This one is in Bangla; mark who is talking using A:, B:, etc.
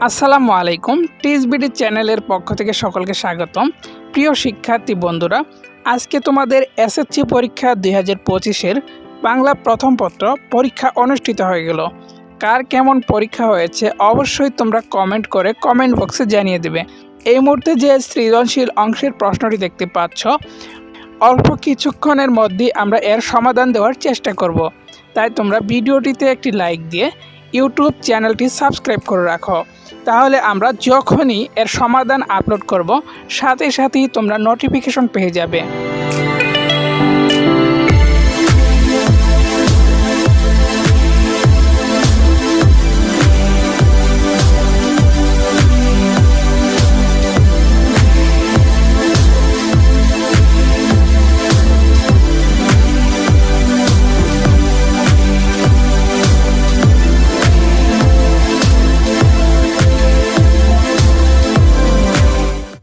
A: আসসালামু আলাইকুম, টিএসবিডি চ্যানেলের পক্ষ থেকে সকলকে স্বাগতম। প্রিয় শিক্ষার্থী বন্ধুরা, আজকে তোমাদের এসএসসি পরীক্ষা দুই হাজার পঁচিশের বাংলা প্রথম পত্র পরীক্ষা অনুষ্ঠিত হয়ে গেল। কার কেমন পরীক্ষা হয়েছে অবশ্যই তোমরা কমেন্ট করে কমেন্ট বক্সে জানিয়ে দেবে। এই মুহূর্তে যে সৃজনশীল অংশের প্রশ্নটি দেখতে পাচ্ছ, অল্প কিছুক্ষণের মধ্যেই আমরা এর সমাধান দেওয়ার চেষ্টা করব। তাই তোমরা ভিডিওটিতে একটি লাইক দিয়ে ইউটিউব চ্যানেলটি সাবস্ক্রাইব করে রাখো। তাহলে আমরা যখনই এর সমাধান আপলোড করব, সাথে সাথেই তোমরা নোটিফিকেশন পেয়ে যাবে।